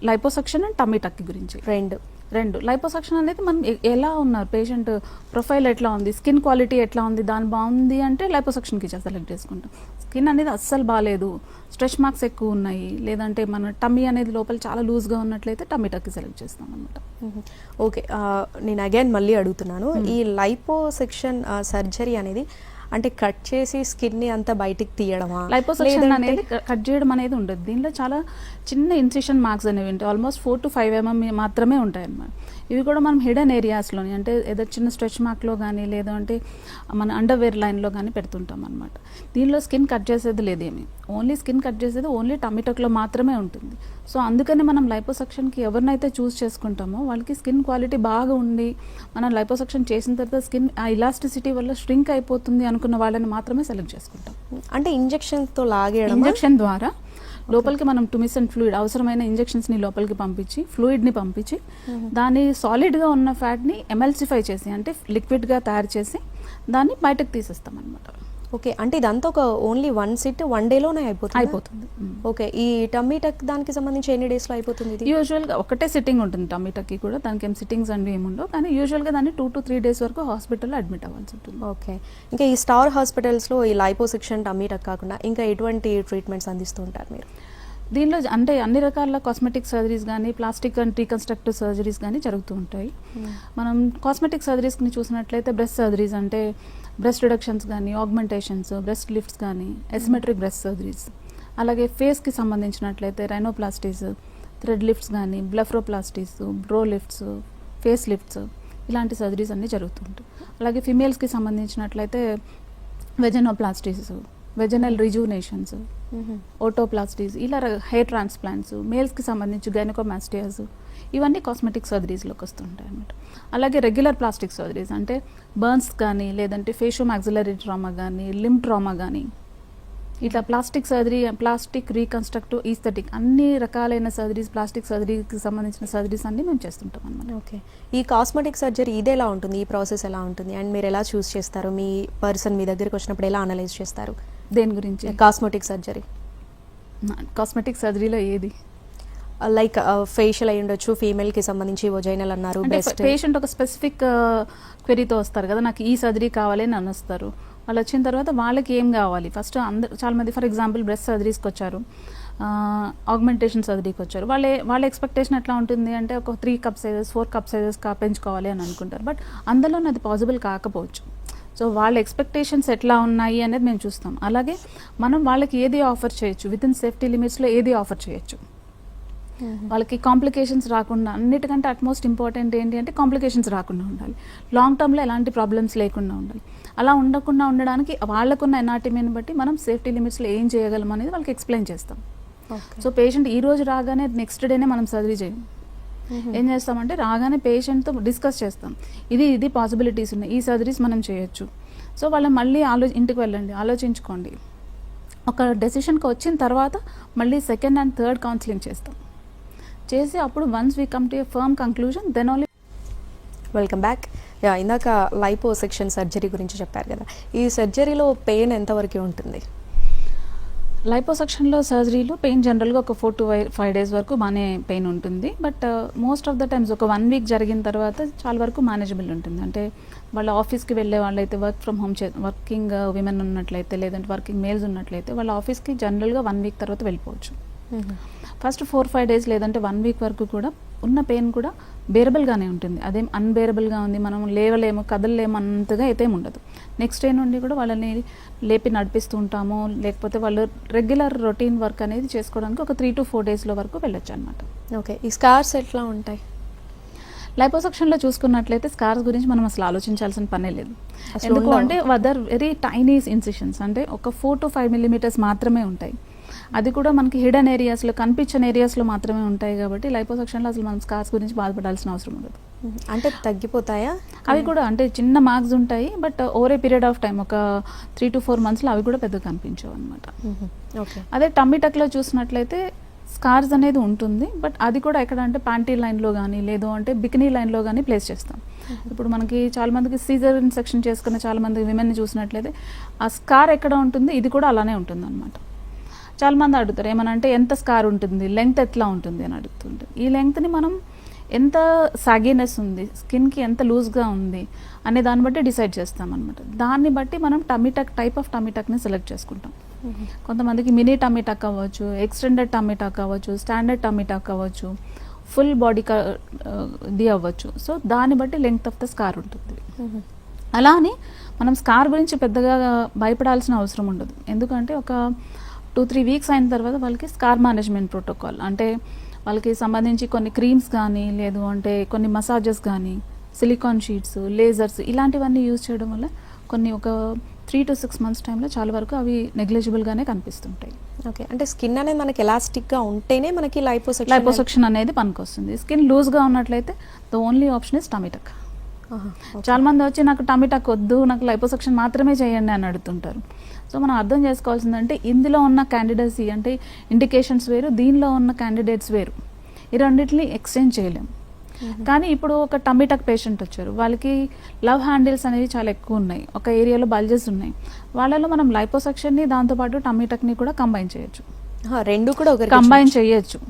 Speaker 2: లైపోసక్షన్ అండ్ టమ్మీ టక్కి గురించి.
Speaker 1: రెండు.
Speaker 2: రెండు. లైపోసక్షన్ అనేది మనం ఎలా ఉన్నారు? పేషెంట్ ప్రొఫైల్ ఎట్లా ఉంది? స్కిన్ క్వాలిటీ ఎట్లా ఉంది? దాని బాగుంది అంటే లైపోసక్షన్కి సెలెక్ట్ చేసుకుంటాం. స్కిన్ అనేది అస్సలు బాగాలేదు స్ట్రెచ్ మార్క్స్ ఎక్కువ ఉన్నాయి. లేదంటే మన టమ్మీ అనేది లోపల చాలా లూజ్గా ఉన్నట్లయితే టమ్మీ టక్కి సెలెక్ట్ చేస్తాం అనమాట.
Speaker 1: ఓకే నేను అగైన్ మళ్ళీ అడుగుతున్నాను. ఈ లైపో సెక్షన్ సర్జరీ అనేది అంటే కట్ చేసి స్కిన్ని అంతా బయటికి తీయడమా?
Speaker 2: లైపోసక్షన్ అనేది కట్ చేయడం అనేది ఉండదు. దీనిలో చాలా చిన్న ఇన్సిషన్ మార్క్స్ అనేవి ఉంటాయి. Almost four to five mm మాత్రమే ఉంటాయి అన్నమాట ఇవి కూడా మనం హిడెన్ ఏరియాస్లోని అంటే ఏదో చిన్న స్ట్రెచ్ మార్క్లో కానీ లేదు అంటే మన అండర్వేర్ లైన్లో కానీ పెడుతుంటాం అనమాట దీనిలో స్కిన్ కట్ చేసేది లేదేమి? ఓన్లీ స్కిన్ కట్ చేసేది ఓన్లీ టమిటోక్లో మాత్రమే ఉంటుంది. సో అందుకని మనం లైపోసక్షన్కి ఎవరినైతే చూస్ చేసుకుంటామో వాళ్ళకి స్కిన్ క్వాలిటీ బాగా ఉండి మనం లైపోసక్షన్ చేసిన తర్వాత స్కిన్ ఆ ఇలాస్టిసిటీ వల్ల స్ట్రింక్ అయిపోతుంది అనుకున్న వాళ్ళని మాత్రమే సెలెక్ట్ చేసుకుంటాం.
Speaker 1: అంటే ఇంజెక్షన్స్తో లాగేయడం
Speaker 2: ఇంజెక్షన్ ద్వారా లోపలికి మనం టుమిసన్ ఫ్లూయిడ్ అవసరమైన ఇంజెక్షన్స్ని లోపలికి పంపించి ఫ్లూయిడ్ని పంపించి దాన్ని సాలిడ్గా ఉన్న ఫ్యాట్ని ఎమల్సిఫై చేసి అంటే లిక్విడ్గా తయారు చేసి దాన్ని బయటకు తీసేస్తాం అనమాట
Speaker 1: ఓకే అంటే ఇదంతా ఒక ఓన్లీ వన్ సిట్ వన్లోనే అయిపోతుంది?
Speaker 2: అయిపోతుంది.
Speaker 1: ఓకే ఈ టమ్మీ టక్ దానికి సంబంధించి ఎన్ని డేస్లో అయిపోతుంది ఇది?
Speaker 2: యూజువల్గా ఒకటే సిట్టింగ్ ఉంటుంది టమిటాకి కూడా. దానికి ఏం సిట్టింగ్స్ అండి ఏముండవు. కానీ యూజువల్గా దాన్ని టూ టు త్రీ డేస్ వరకు హాస్పిటల్లో అడ్మిట్ అవ్వాల్సి ఉంటుంది.
Speaker 1: ఓకే ఇంకా ఈ స్టార్ హాస్పిటల్స్లో ఈ లైపోసెక్షన్ టమ్మీ టక్ కాకుండా ఇంకా ఎటువంటి ట్రీట్మెంట్స్ అందిస్తూ ఉంటారు మీరు?
Speaker 2: దీనిలో అంటే అన్ని రకాల కాస్మెటిక్ సర్జరీస్ కానీ ప్లాస్టిక్ అండ్ రీకన్స్ట్రక్టివ్ సర్జరీస్ కానీ జరుగుతూ ఉంటాయి. మనం కాస్మెటిక్ సర్జరీస్ని చూసినట్లయితే బ్రెస్ట్ సర్జరీస్ అంటే బ్రెస్ట్ రిడక్షన్స్ కానీ ఆగ్మెంటేషన్స్ బ్రెస్ట్ లిఫ్ట్స్ కానీ ఎస్మెట్రిక్ బ్రెస్ట్ సర్జరీస్ అలాగే ఫేస్కి సంబంధించినట్లయితే రైనోప్లాస్టీస్ థ్రెడ్ లిఫ్ట్స్ కానీ blepharoplasties brow lifts face lifts ఇలాంటి సర్జరీస్ అన్నీ జరుగుతుంటాయి. అలాగే ఫిమేల్స్కి సంబంధించినట్లయితే వెజనోప్లాస్టీస్ వెజనల్ రిజూనేషన్స్ ఓటోప్లాస్టీస్ ఇలా హెయిర్ ట్రాన్స్ప్లాంట్స్ మేల్స్కి సంబంధించి గైనకోమాస్టియాస్ ఇవన్నీ కాస్మెటిక్ సర్జరీస్లోకి వస్తుంటాయి అన్నమాట. అలాగే రెగ్యులర్ ప్లాస్టిక్ సర్జరీస్ అంటే బర్న్స్ కానీ లేదంటే ఫేషియో మ్యాక్సిలరీ ట్రామా కానీ లిమ్ ట్రామా కానీ ఇట్లా plastic surgery plastic reconstructive aesthetic అన్ని రకాలైన సర్జరీస్ ప్లాస్టిక్ సర్జరీకి సంబంధించిన సర్జరీస్ అన్ని మేము చేస్తుంటాం అన్నమాట.
Speaker 1: ఓకే. ఈ కాస్మెటిక్ సర్జరీ ఇది ఎలా ఉంటుంది? ఈ ప్రాసెస్ ఎలా ఉంటుంది? అండ్ మీరు ఎలా చూస్ చేస్తారు? మీ పర్సన్ మీ దగ్గరికి వచ్చినప్పుడు ఎలా అనలైజ్ చేస్తారు?
Speaker 2: దేని గురించి?
Speaker 1: కాస్మెటిక్ సర్జరీ
Speaker 2: కాస్మెటిక్ సర్జరీలో ఏది?
Speaker 1: లైక్ ఫేషియల్ అయి ఉండొచ్చు ఫీమేల్కి సంబంధించి వజైనల్ అన్నారు బెస్ట్
Speaker 2: పేషెంట్ ఒక స్పెసిఫిక్ క్వెరీతో వస్తారు కదా నాకు ఈ సర్జరీ కావాలి అని అని వస్తారు వాళ్ళు వచ్చిన తర్వాత వాళ్ళకి ఏం కావాలి? ఫస్ట్ అందరు చాలా మంది ఫర్ ఎగ్జాంపుల్ బ్రెస్ట్ సర్జరీస్కి వచ్చారు. ఆగ్మెంటేషన్ సర్జరీకి వచ్చారు. వాళ్ళ వాళ్ళ ఎక్స్పెక్టేషన్ ఎట్లా ఉంటుంది అంటే ఒక three cup sizes four cup sizes పెంచుకోవాలి అని అనుకుంటారు. బట్ అందులో అది పాసిబుల్ కాకపోవచ్చు. సో వాళ్ళ ఎక్స్పెక్టేషన్స్ ఎట్లా ఉన్నాయి అనేది మేము చూస్తాం. అలాగే మనం వాళ్ళకి ఏది ఆఫర్ చేయొచ్చు? విత్ ఇన్ సేఫ్టీ లిమిట్స్లో ఏది ఆఫర్ చేయొచ్చు? వాళ్ళకి కాంప్లికేషన్స్ రాకుండా అన్నిటికంటే అట్మోస్ట్ ఇంపార్టెంట్ ఏంటి అంటే కాంప్లికేషన్స్ రాకుండా ఉండాలి. లాంగ్ టర్మ్లో ఎలాంటి ప్రాబ్లమ్స్ లేకుండా ఉండాలి. అలా ఉండకుండా ఉండడానికి వాళ్ళకున్న ఎనాటమీని బట్టి మనం సేఫ్టీ లిమిట్స్లో ఏం చేయగలం అనేది వాళ్ళకి ఎక్స్ప్లెయిన్ చేస్తాం. సో పేషెంట్ ఈ రోజు రాగానే నెక్స్ట్ డేనే మనం సర్జరీ చేయం. ఏం చేస్తామంటే రాగానే పేషెంట్తో డిస్కస్ చేస్తాం. ఇది ఇది పాసిబిలిటీస్ ఉన్నాయి. ఈ సర్జరీస్ మనం చేయొచ్చు. సో వాళ్ళు మళ్ళీ ఆలో ఇంటికి వెళ్ళండి. ఆలోచించుకోండి. ఒక డెసిషన్కి వచ్చిన తర్వాత మళ్ళీ సెకండ్ అండ్ థర్డ్ కౌన్సిలింగ్ చేస్తాం. చేసి అప్పుడు once we come to a firm conclusion then only
Speaker 1: welcome back. Yeah ఇందాక లైపో సెక్షన్ సర్జరీ గురించి చెప్పారు కదా. ఈ సర్జరీలో పెయిన్ ఎంతవరకు ఉంటుంది?
Speaker 2: లైపోసక్షన్లో సర్జరీలో పెయిన్ జనరల్గా ఒక ఫోర్ టు ఫైవ్ డేస్ వరకు బాగానే పెయిన్ ఉంటుంది. But most of the times ఒక వన్ వీక్ జరిగిన తర్వాత చాలా వరకు మేనేజబుల్ ఉంటుంది. అంటే వాళ్ళ ఆఫీస్కి వెళ్ళే వాళ్ళైతే వర్క్ ఫ్రమ్ హోమ్ చే వర్కింగ్ విమెన్ ఉన్నట్లయితే లేదంటే వర్కింగ్ మేల్స్ ఉన్నట్లయితే వాళ్ళ ఆఫీస్కి జనరల్గా వన్ వీక్ తర్వాత వెళ్ళిపోవచ్చు. ఫస్ట్ ఫోర్ ఫైవ్ డేస్ లేదంటే వన్ వీక్ వరకు కూడా ఉన్న పెయిన్ కూడా బేరబుల్గానే ఉంటుంది. అదేం అన్బేరబుల్గా ఉంది మనం లేవలేము కదలలేము అన్నంతగా అయితే ఉండదు. నెక్స్ట్ డే నుండి కూడా వాళ్ళని లేపి నడిపిస్తూ ఉంటాము. లేకపోతే వాళ్ళు రెగ్యులర్ రొటీన్ వర్క్ అనేది చేసుకోవడానికి ఒక త్రీ టు ఫోర్ డేస్లో వరకు వెళ్ళొచ్చు అనమాట
Speaker 1: ఓకే. ఈ స్కార్స్ ఎట్లా ఉంటాయి?
Speaker 2: లైపోసక్షన్లో చూసుకున్నట్లయితే స్కార్స్ గురించి మనం అసలు ఆలోచించాల్సిన పనే లేదు. ఎందుకు. అంటే వదర్ వెరీ టైనీ ఇన్సిషన్స్ అంటే ఒక ఫోర్ టు ఫైవ్ మిల్లీమీటర్స్ మాత్రమే ఉంటాయి. అది కూడా మనకి హిడెన్ ఏరియాస్లో కనిపించని ఏరియాస్లో మాత్రమే ఉంటాయి కాబట్టి లైపోసక్షన్లో అసలు మనం స్కార్స్ గురించి బాధపడాల్సిన అవసరం ఉండదు.
Speaker 1: అంటే తగ్గిపోతాయా?
Speaker 2: అవి కూడా అంటే చిన్న మార్క్స్ ఉంటాయి but over a period of time ఒక త్రీ టు ఫోర్ మంత్స్లో అవి కూడా పెద్దగా కనిపించవు అనమాట
Speaker 1: ఓకే.
Speaker 2: అదే టమ్మీ టక్లో చూసినట్లయితే స్కార్స్ అనేది ఉంటుంది బట్ అది కూడా ఎక్కడ అంటే ప్యాంటీ లైన్లో కానీ లేదు అంటే బికినీ లైన్లో కానీ ప్లేస్ చేస్తాం. ఇప్పుడు మనకి చాలా మందికి సీజర్ సెక్షన్ చేసుకున్న చాలా మంది విమెన్ని చూసినట్లయితే ఆ స్కార్ ఎక్కడ ఉంటుంది? ఇది కూడా అలానే ఉంటుంది అనమాట చాలా మంది అడుగుతారు ఏమని అంటే ఎంత స్కార్ ఉంటుంది? లెంగ్త్ ఎట్లా ఉంటుంది? అని అడుగుతుంటారు. ఈ లెంగ్త్ని మనం ఎంత సాగీనెస్ ఉంది? స్కిన్కి ఎంత లూజ్గా ఉంది? అనే దాన్ని బట్టి డిసైడ్ చేస్తాం అనమాట దాన్ని బట్టి మనం టమిటక్ టైప్ ఆఫ్ టమిటక్ని సెలెక్ట్ చేసుకుంటాం. కొంతమందికి మినీ టమిటాక్ అవ్వచ్చు ఎక్స్టెండెడ్ టమిటాక్ అవ్వచ్చు స్టాండర్డ్ టమిటాక్ అవ్వచ్చు ఫుల్ బాడీ ఇది అవ్వచ్చు. సో దాన్ని బట్టి లెంగ్త్ ఆఫ్ ద స్కార్ ఉంటుంది. అలా అని మనం స్కార్ గురించి పెద్దగా భయపడాల్సిన అవసరం ఉండదు. ఎందుకంటే ఒక టూ త్రీ వీక్స్ అయిన తర్వాత వాళ్ళకి స్కార్ మేనేజ్మెంట్ ప్రోటోకాల్. అంటే వాళ్ళకి సంబంధించి కొన్ని క్రీమ్స్ కానీ లేదు అంటే కొన్ని మసాజెస్ కానీ సిలికాన్ షీట్స్ లేజర్స్ ఇలాంటివన్నీ యూజ్ చేయడం వల్ల కొన్ని ఒక త్రీ టు సిక్స్ మంత్స్ టైంలో చాలా వరకు అవి నెగ్లిజిబుల్గానే కనిపిస్తుంటాయి.
Speaker 1: ఓకే. అంటే స్కిన్ అనేది మనకి ఎలాస్టిక్గా ఉంటేనే మనకి లైపోసెక్షన్
Speaker 2: లైపోసెక్షన్ అనేది పనికొస్తుంది. స్కిన్ లూజ్గా ఉన్నట్లయితే the only option is tummy tuck చాలా మంది వచ్చి నాకు టమిటాక్ వద్దు నాకు లైపోసెక్షన్ మాత్రమే చేయండి అని అడుగుతుంటారు. సో మనం అర్థం చేసుకోవాల్సిందంటే ఇందులో ఉన్న క్యాండిడేట్స్ అంటే ఇండికేషన్స్ వేరు దీనిలో ఉన్న క్యాండిడేట్స్ వేరు. ఈ రెండింటిని ఎక్స్చేంజ్ చేయలేము. కానీ ఇప్పుడు ఒక టమిటాక్ పేషెంట్ వచ్చారు. వాళ్ళకి లవ్ హ్యాండిల్స్ అనేవి చాలా ఎక్కువ ఉన్నాయి. ఒక ఏరియాలో బల్జెస్ ఉన్నాయి. వాళ్ళలో మనం లైపోసెక్షన్ని దాంతోపాటు టమిటాక్ని కూడా కంబైన్ చేయొచ్చు.
Speaker 1: రెండు కూడా
Speaker 2: కంబైన్ చేయొచ్చు.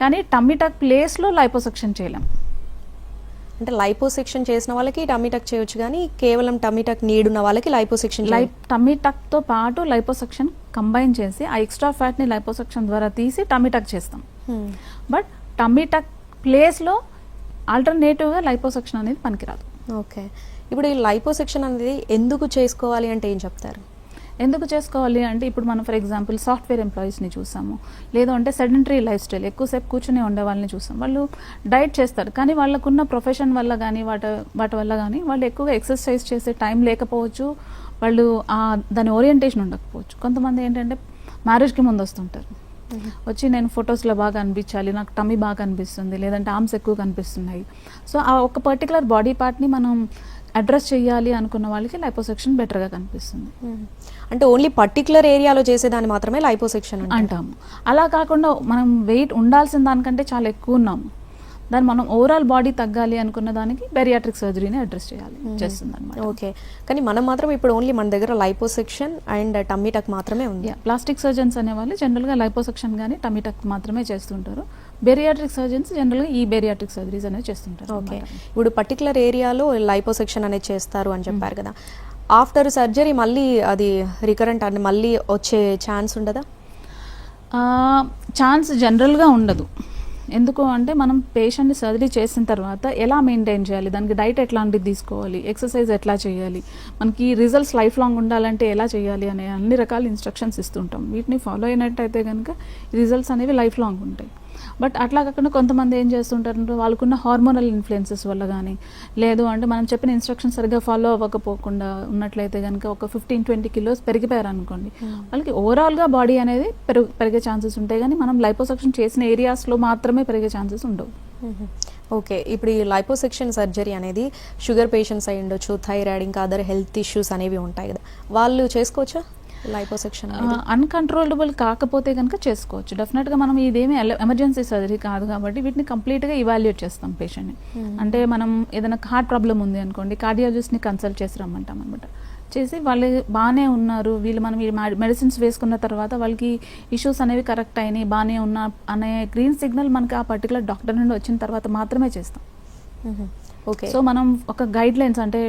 Speaker 2: కానీ టమిటాక్ ప్లేస్లో లైపోసెక్షన్ చేయలేం.
Speaker 1: అంటే లైపోసెక్షన్ చేసిన వాళ్ళకి టమిటక్ చేయొచ్చు కానీ కేవలం టమిటక్ నీడ్ ఉన్న వాళ్ళకి లైపోసెక్షన్
Speaker 2: లై టమిటక్తో పాటు లైపోసెక్షన్ కంబైన్ చేసి ఆ ఎక్స్ట్రా ఫ్యాట్ని లైపోసెక్షన్ ద్వారా తీసి టమిటక్ చేస్తాం. బట్ టమిటక్ ప్లేస్లో ఆల్టర్నేటివ్గా లైపోసెక్షన్ అనేది పనికిరాదు.
Speaker 1: ఓకే ఇప్పుడు ఈ లైపోసెక్షన్ అనేది ఎందుకు చేసుకోవాలి అంటే ఏం చెప్తారు?
Speaker 2: ఎందుకు చేసుకోవాలి అంటే ఇప్పుడు మనం ఫర్ ఎగ్జాంపుల్ సాఫ్ట్వేర్ ఎంప్లాయీస్ని చూసాము. లేదు అంటే సెడెంటరీ లైఫ్ స్టైల్ ఎక్కువసేపు కూర్చుని ఉండే వాళ్ళని చూసాం. వాళ్ళు డైట్ చేస్తారు కానీ వాళ్ళకున్న ప్రొఫెషన్ వల్ల కానీ వాటి వాటి వల్ల కానీ వాళ్ళు ఎక్కువగా ఎక్సర్సైజ్ చేసే టైం లేకపోవచ్చు. వాళ్ళు ఆ దాని ఓరియంటేషన్ ఉండకపోవచ్చు. కొంతమంది ఏంటంటే మ్యారేజ్కి ముందు వస్తుంటారు. వచ్చి నేను ఫొటోస్లో బాగా అనిపించాలి నాకు టమ్మీ బాగా అనిపిస్తుంది లేదంటే ఆర్మ్స్ ఎక్కువ కనిపిస్తున్నాయి సో ఆ ఒక పర్టికులర్ బాడీ పార్ట్ని మనం అడ్రస్ చేయాలి అనుకున్న వాళ్ళకి లైపోసెక్షన్ బెటర్గా కనిపిస్తుంది.
Speaker 1: అంటే ఓన్లీ పర్టికులర్ ఏరియాలో చేసేదాన్ని మాత్రమే లైపోసెక్షన్ అంటే
Speaker 2: అంటాము. అలా కాకుండా మనం వెయిట్ ఉండాల్సిన దానికంటే చాలా ఎక్కువ ఉన్నాము దాన్ని మనం ఓవరాల్ బాడీ తగ్గాలి అనుకున్న దానికి బెరియాట్రిక్ సర్జరీని అడ్రస్ చేయాలి. చేస్తుంది అనమాట
Speaker 1: ఓకే. కానీ మనం మాత్రం ఇప్పుడు ఓన్లీ మన దగ్గర లైపోసెక్షన్ అండ్ టమిటక్ మాత్రమే ఉంది.
Speaker 2: ప్లాస్టిక్ సర్జన్స్ అనేవాళ్ళు జనరల్గా లైపోసెక్షన్ కానీ టమిటక్ మాత్రమే చేస్తుంటారు. బెరియాట్రిక్ సర్జన్స్ జనరల్గా ఈ బెరియాట్రిక్ సర్జరీస్ అనేవి చేస్తుంటారు
Speaker 1: ఓకే. ఇప్పుడు పర్టికులర్ ఏరియాలో లైపోసెక్షన్ అనేది చేస్తారు అని చెప్పారు కదా. ఆఫ్టర్ సర్జరీ మళ్ళీ అది రికరెంట్ అని మళ్ళీ వచ్చే ఛాన్స్ ఉండదా?
Speaker 2: ఛాన్స్ జనరల్గా ఉండదు. ఎందుకు అంటే మనం పేషెంట్ని సర్జరీ చేసిన తర్వాత ఎలా మెయింటైన్ చేయాలి? దానికి డైట్ ఎట్లాంటిది తీసుకోవాలి? ఎక్సర్సైజ్ ఎట్లా చేయాలి? మనకి రిజల్ట్స్ లైఫ్ లాంగ్ ఉండాలంటే ఎలా చేయాలి అనే అన్ని రకాల ఇన్స్ట్రక్షన్స్ ఇస్తుంటాం. వీటిని ఫాలో అయినట్టయితే కనుక రిజల్ట్స్ అనేవి లైఫ్ లాంగ్ ఉంటాయి. బట్ అట్లా కాకుండా కొంతమంది ఏం చేస్తుంటారంటే వాళ్ళకున్న హార్మోనల్ ఇన్ఫ్లుయెన్సెస్ వల్ల కానీ లేదు అంటే మనం చెప్పిన ఇన్స్ట్రక్షన్ సరిగ్గా ఫాలో అవ్వకపోకుండా ఉన్నట్లయితే కనుక ఒక ఫిఫ్టీన్ ట్వంటీ కిలోస్ పెరిగిపోయారు అనుకోండి వాళ్ళకి ఓవరాల్గా బాడీ అనేది పెరుగు పెరిగే ఛాన్సెస్ ఉంటాయి కానీ మనం లైపోసెక్షన్ చేసిన ఏరియాస్లో మాత్రమే పెరిగే ఛాన్సెస్ ఉండవు.
Speaker 1: ఓకే ఇప్పుడు ఈ లైపోసెక్షన్ సర్జరీ అనేది షుగర్ పేషెంట్స్ అయి ఉండొచ్చు థైరాయిడ్ ఇంకా అదర్ హెల్త్ ఇష్యూస్ అనేవి ఉంటాయి కదా. వాళ్ళు చేసుకోవచ్చా? లైపోసెక్షన్
Speaker 2: అన్కంట్రోలబుల్ కాకపోతే కనుక చేసుకోవచ్చు. డెఫినెట్గా మనం ఇదేమి ఎమర్జెన్సీ సర్జరీ కాదు కాబట్టి వీటిని కంప్లీట్గా ఇవాల్యుయేట్ చేస్తాం పేషెంట్ని అంటే మనం ఏదైనా హార్ట్ ప్రాబ్లం ఉంది అనుకోండి కార్డియాలజిస్ట్ని కన్సల్ట్ చేసి రమ్మంటాం అనమాట చేసి వాళ్ళు బాగానే ఉన్నారు వీళ్ళు మనం ఈ మెడిసిన్స్ వేసుకున్న తర్వాత వాళ్ళకి ఇష్యూస్ అనేవి కరెక్ట్ అయినాయి బాగానే ఉన్నా అనే గ్రీన్ సిగ్నల్ మనకి ఆ పర్టికులర్ డాక్టర్ నుండి వచ్చిన తర్వాత మాత్రమే చేస్తాం.
Speaker 1: ఓకే
Speaker 2: సో మనం ఒక గైడ్ లైన్స్ అంటే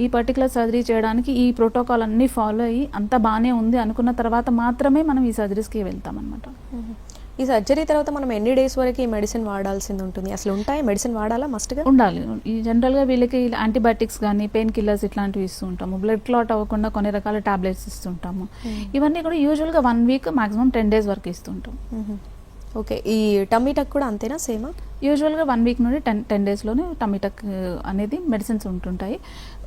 Speaker 2: ఈ పర్టికులర్ సర్జరీ చేయడానికి ఈ ప్రోటోకాల్ అన్ని ఫాలో అయ్యి అంత బాగానే ఉంది అనుకున్న తర్వాత మాత్రమే మనం ఈ సర్జరీస్కి వెళ్తాం అనమాట
Speaker 1: ఈ సర్జరీ తర్వాత మనం ఎన్ని డేస్ వరకు ఈ మెడిసిన్ వాడాల్సింది ఉంటుంది? అసలు ఉంటాయి? మెడిసిన్ వాడాలా? మస్ట్గా
Speaker 2: ఉండాలి. ఈ జనరల్గా వీళ్ళకి యాంటీబయాటిక్స్ కానీ పెయిన్ కిల్లర్స్ ఇట్లాంటివి ఇస్తూ ఉంటాము. బ్లడ్ క్లాట్ అవ్వకుండా కొన్ని రకాల టాబ్లెట్స్ ఇస్తుంటాము ఇవన్నీ కూడా యూజువల్గా one week maximum ten days వరకు ఇస్తుంటాం
Speaker 1: ఓకే ఈ టమ్మీ టక్ కూడా అంతేనా సేమా?
Speaker 2: యూజువల్గా వన్ వీక్ నుండి టెన్ టెన్ డేస్లోనే టమిటక్ అనేది మెడిసిన్స్ ఉంటుంటాయి.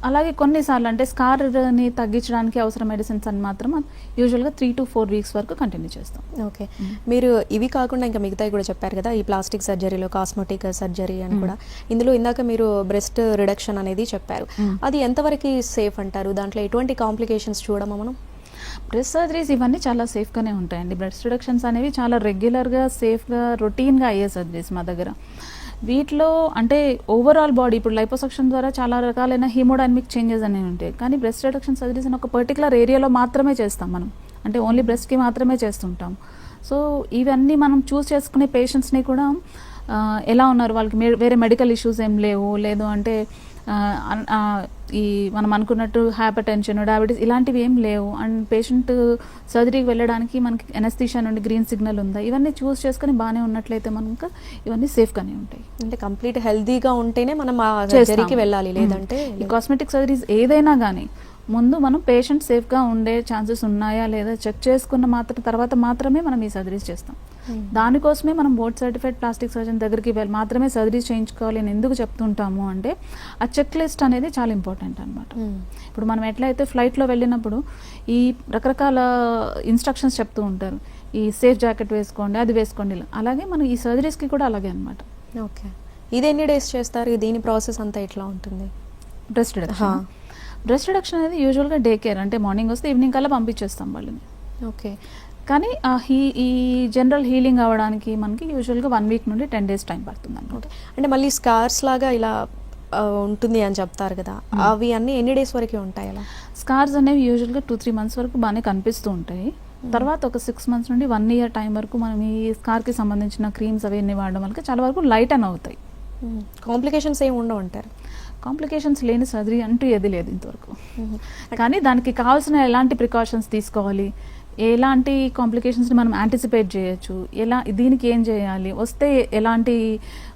Speaker 2: అలాగే కొన్నిసార్లు అంటే స్కార్ని తగ్గించడానికి అవసరం మెడిసిన్స్ అని మాత్రం యూజువల్గా త్రీ టు ఫోర్ వీక్స్ వరకు కంటిన్యూ చేస్తాం.
Speaker 1: ఓకే మీరు ఇవి కాకుండా ఇంకా మిగతాయి కూడా చెప్పారు కదా ఈ ప్లాస్టిక్ సర్జరీలో కాస్మెటిక్ సర్జరీ అని కూడా. ఇందులో ఇందాక మీరు బ్రెస్ట్ రిడక్షన్ అనేది చెప్పారు.
Speaker 2: మ్మ్.
Speaker 1: అది ఎంతవరకు సేఫ్ అంటారు? దాంట్లో ఎటువంటి కాంప్లికేషన్స్ చూడమా మనం?
Speaker 2: బ్రెస్ట్ సర్జరీస్ ఇవన్నీ చాలా సేఫ్గానే ఉంటాయండి. బ్రెస్ట్ రిడక్షన్స్ అనేవి చాలా రెగ్యులర్గా సేఫ్గా రొటీన్గా అయ్యే సర్జరీస్ మా దగ్గర. వీటిలో అంటే ఓవరాల్ బాడీ ఇప్పుడు లైపోసక్షన్ ద్వారా చాలా రకాలైన హీమోడైనమిక్ చేంజెస్ అనేవి ఉంటాయి. కానీ బ్రెస్ట్ రిడక్షన్ సర్జరీస్ అని ఒక పర్టికులర్ ఏరియాలో మాత్రమే చేస్తాం మనం. అంటే ఓన్లీ బ్రెస్ట్కి మాత్రమే చేస్తుంటాం. సో ఇవన్నీ మనం చూస్ చేసుకునే పేషెంట్స్ని కూడా ఎలా ఉన్నారు వాళ్ళకి? వేరే మెడికల్ ఇష్యూస్ ఏం లేవు? లేదు అంటే ఈ మనం అనుకున్నట్టు హ్యాపర్ టెన్షన్ డయాబెటీస్ ఇలాంటివి ఏం లేవు. అండ్ పేషెంట్ సర్జరీకి వెళ్ళడానికి మనకి ఎనస్థీషియా నుండి గ్రీన్ సిగ్నల్ ఉందా? ఇవన్నీ చూస్ చేసుకొని బాగానే ఉన్నట్లయితే మనకు ఇవన్నీ సేఫ్గానే ఉంటాయి.
Speaker 1: అంటే కంప్లీట్ హెల్తీగా ఉంటేనే మనం. సర్జరీకి వెళ్ళాలి లేదంటే
Speaker 2: ఈ కాస్మెటిక్ సర్జరీస్ ఏదైనా కానీ ముందు మనం పేషెంట్ సేఫ్గా ఉండే ఛాన్సెస్ ఉన్నాయా లేదా చెక్ చేసుకున్న మాత్రం తర్వాత మాత్రమే మనం ఈ సర్జరీస్ చేస్తాం.
Speaker 1: Hmm.
Speaker 2: దానికోసమే మనం బోర్డ్ సర్టిఫైడ్ ప్లాస్టిక్ సర్జన్ దగ్గరికి వెళ్ళి మాత్రమే సర్జరీస్ చేయించుకోవాలి అని ఎందుకు చెప్తుంటాము అంటే ఆ చెక్ లిస్ట్ అనేది చాలా ఇంపార్టెంట్ అనమాట
Speaker 1: మ్మ్.
Speaker 2: ఇప్పుడు మనం ఎట్లయితే ఫ్లైట్లో వెళ్ళినప్పుడు ఈ రకరకాల ఇన్స్ట్రక్షన్స్ చెప్తూ ఉంటారు. ఈ సేఫ్ జాకెట్ వేసుకోండి అది వేసుకోండి. అలాగే మనం ఈ సర్జరీస్కి కూడా అలాగే అనమాట
Speaker 1: ఓకే ఇది ఎన్ని డేస్ చేస్తారు? దీని ప్రాసెస్ అంతా ఎట్లా ఉంటుంది?
Speaker 2: బ్రెస్ట్ బ్రెస్ట్ రిడక్షన్ అనేది యూజువల్గా డే కేర్ అంటే మార్నింగ్ వస్తే ఈవినింగ్ కల్లా పంపించేస్తాం వాళ్ళని.
Speaker 1: ఓకే
Speaker 2: కానీ హీ ఈ జనరల్ హీలింగ్ అవ్వడానికి మనకి యూజువల్గా వన్ వీక్ నుండి టెన్ డేస్ టైం పడుతుంది అనమాట
Speaker 1: అంటే మళ్ళీ స్కార్స్ లాగా ఇలా ఉంటుంది అని చెప్తారు కదా. అవి అన్ని ఎన్ని డేస్ వరకు ఉంటాయి అలా?
Speaker 2: స్కార్స్ అనేవి యూజువల్గా టూ త్రీ మంత్స్ వరకు బాగానే కనిపిస్తూ ఉంటాయి. తర్వాత ఒక సిక్స్ మంత్స్ నుండి వన్ ఇయర్ టైం వరకు మనం ఈ స్కార్కి సంబంధించిన క్రీమ్స్ అవన్నీ వాడడం వల్ల చాలా వరకు లైట్ అని అవుతాయి
Speaker 1: కాంప్లికేషన్స్ ఏమి ఉండవు అంటారు
Speaker 2: కాంప్లికేషన్స్ లేని సర్జరీ అంటూ ఏది లేదు ఇంతవరకు. కానీ దానికి కావాల్సిన ఎలాంటి ప్రికాషన్స్ తీసుకోవాలి? ఎలాంటి కాంప్లికేషన్స్ని మనం యాంటిసిపేట్ చేయొచ్చు? ఎలా దీనికి ఏం చేయాలి? వస్తే ఎలాంటి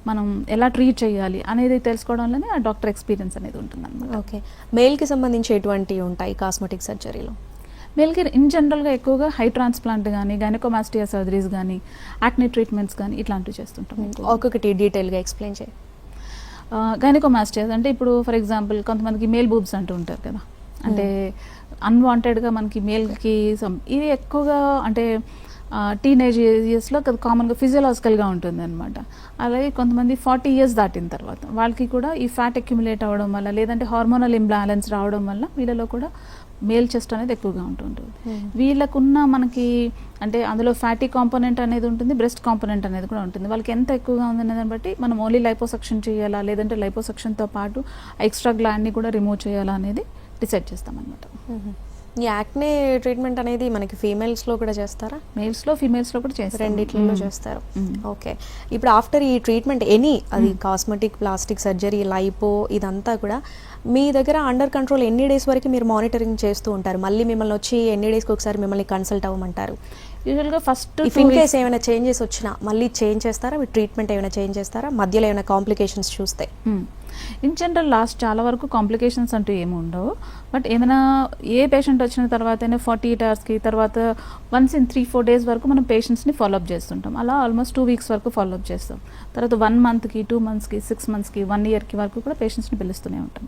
Speaker 2: మనం ఎలా ట్రీట్ చేయాలి అనేది తెలుసుకోవడంలోనే ఆ డాక్టర్ ఎక్స్పీరియన్స్ అనేది ఉంటుంది అనమాట
Speaker 1: ఓకే. మేల్కి సంబంధించి ఎటువంటివి ఉంటాయి కాస్మెటిక్ సర్జరీలో
Speaker 2: మేల్కి ఇన్ జనరల్గా ఎక్కువగా హై ట్రాన్స్ప్లాంట్ కానీ గైనకోమాస్టియా సర్జరీస్ కానీ యాక్ని ట్రీట్మెంట్స్ కానీ ఇట్లాంటివి చేస్తుంటాం.
Speaker 1: ఒక్కొక్కటి డీటెయిల్గా ఎక్స్ప్లెయిన్ చేయి.
Speaker 2: గైనకోమాస్టియాస్ అంటే ఇప్పుడు ఫర్ ఎగ్జాంపుల్ కొంతమందికి మేల్ బూబ్స్ అంటూ ఉంటారు కదా. అంటే అన్వాంటెడ్గా మనకి మేల్కి ఇది ఎక్కువగా అంటే టీనేజ్ ఇయర్స్లో కామన్గా ఫిజియలాజికల్గా ఉంటుంది అనమాట అలాగే కొంతమంది ఫార్టీ ఇయర్స్ దాటిన తర్వాత వాళ్ళకి కూడా ఈ ఫ్యాట్ అక్యుములేట్ అవ్వడం వల్ల లేదంటే హార్మోనల్ ఇంబ్యాలెన్స్ రావడం వల్ల వీళ్ళలో కూడా మేల్ చెస్ట్ అనేది ఎక్కువగా ఉంటుంటుంది.
Speaker 1: Hmm.
Speaker 2: వీళ్ళకున్న మనకి అంటే అందులో ఫ్యాటీ కాంపోనెంట్ అనేది ఉంటుంది బ్రెస్ట్ కాంపోనెంట్ అనేది కూడా ఉంటుంది. వాళ్ళకి ఎంత ఎక్కువగా ఉందనే దాన్ని బట్టి మనం ఓన్లీ లైపోసక్షన్ చేయాలా లేదంటే లైపోసక్షన్తో పాటు ఎక్స్ట్రా గ్లాండ్ని కూడా రిమూవ్ చేయాలా అనేది డిసైడ్ చేస్తాం అనమాట
Speaker 1: ఈ యాక్నే ట్రీట్మెంట్ అనేది మనకి ఫీమేల్స్లో కూడా చేస్తారా?
Speaker 2: మేల్స్లో ఫీమేల్స్లో కూడా చేస్తాం.
Speaker 1: రెండిట్లలో. చేస్తారు. ఓకే. ఇప్పుడు ఆఫ్టర్ ఈ ట్రీట్మెంట్ ఎనీ అది కాస్మెటిక్ ప్లాస్టిక్ సర్జరీ లైపో ఇదంతా కూడా మీ దగ్గర అండర్ కంట్రోల్ ఎన్ని డేస్ వరకు మీరు మానిటరింగ్ చేస్తూ ఉంటారు? మళ్ళీ మిమ్మల్ని వచ్చి ఎన్ని డేస్కి ఒకసారి మిమ్మల్ని కన్సల్ట్ అవ్వమంటారు?
Speaker 2: యూజువల్గా ఫస్ట్
Speaker 1: ఇన్ కేస్ ఏమైనా చేంజెస్ వచ్చినా మళ్ళీ చేంజ్ చేస్తారా? మీ ట్రీట్మెంట్ ఏమైనా చేంజ్ చేస్తారా? మధ్యలో ఏమైనా కాంప్లికేషన్స్ చూస్తే?
Speaker 2: ఇన్ జనరల్ లాస్ట్ చాలా వరకు కాంప్లికేషన్స్ అంటూ ఏమి ఉండవు. బట్ ఏమైనా ఏ పేషెంట్ వచ్చిన తర్వాతనే ఫార్టీ ఎయిట్ అవర్స్కి తర్వాత once in three four days వరకు మనం పేషెంట్స్ని ఫాలోఅప్ చేస్తుంటాం. అలా ఆల్మోస్ట్ టూ వీక్స్ వరకు ఫాలోఅప్ చేస్తాం. తర్వాత వన్ మంత్కి టూ మంత్స్కి సిక్స్ మంత్స్కి వన్ ఇయర్కి వరకు కూడా పేషెంట్స్ని పిలుస్తూనే ఉంటాం.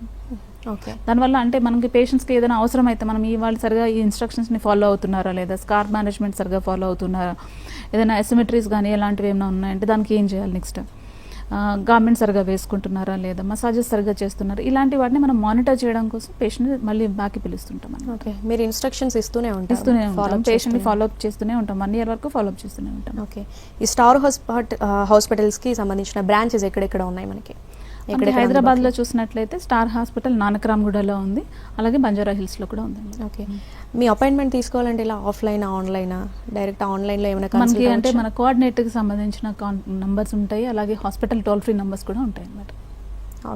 Speaker 1: ఓకే
Speaker 2: దానివల్ల అంటే మనకి పేషెంట్స్కి ఏదైనా అవసరం అయితే మనం ఈ వాళ్ళు సరిగా ఈ ఇన్స్ట్రక్షన్స్ని ఫాలో అవుతున్నారా లేదా స్కార్ మేనేజ్మెంట్ సరిగా ఫాలో అవుతున్నారా ఏదైనా ఎసిమెట్రీస్ కానీ ఎలాంటివి ఏమైనా ఉన్నాయంటే దానికి ఏం చేయాలి నెక్స్ట్ గార్మెంట్ సరిగా వేసుకుంటున్నారా లేదా మసాజెస్ సరిగా చేస్తున్నారా ఇలాంటి వాటిని మనం మానిటర్ చేయడం కోసం పేషెంట్ మళ్ళీ బాకి పిలుస్తుంటాం.
Speaker 1: ఓకే మీరు ఇన్స్ట్రక్షన్స్ ఇస్తూనే ఉంటారు
Speaker 2: ఇస్తూనే ఉంటాం.
Speaker 1: Follow-up
Speaker 2: పేషెంట్ని
Speaker 1: చేస్తూనే
Speaker 2: ఉంటాం. వన్ ఇయర్ వరకు ఫాలోఅప్ చేస్తూనే ఉంటాం.
Speaker 1: ఓకే ఈ స్టార్ హాస్పిట హాస్పిటల్స్కి సంబంధించిన బ్రాంచెస్ ఎక్కడెక్కడ ఉన్నాయి మనకి? ఎక్కడెక్కడ
Speaker 2: హైదరాబాద్లో? చూసినట్లయితే స్టార్ హాస్పిటల్ నానక్రామ్గూడలో ఉంది. అలాగే బంజారా హిల్స్లో కూడా ఉంది
Speaker 1: ఓకే. మీ అపాయింట్మెంట్ తీసుకోవాలంటే ఇలా ఆఫ్లైన్ ఆన్లైన్? డైరెక్ట్ ఆన్లైన్లో ఏమైనా
Speaker 2: మనకి అంటే మన కోఆర్డినేటర్కి సంబంధించిన నంబర్స్ ఉంటాయి. అలాగే హాస్పిటల్ టోల్ ఫ్రీ నంబర్స్ కూడా ఉంటాయి అన్నమాట.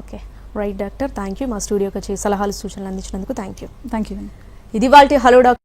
Speaker 1: Okay. Right doctor. Thank you మా స్టూడియోకి వచ్చి సలహాలు సూచనలు అందించినందుకు థ్యాంక్ యూ
Speaker 2: థ్యాంక్ యూ
Speaker 1: ఇది వాళ్ళ హలో డాక్టర్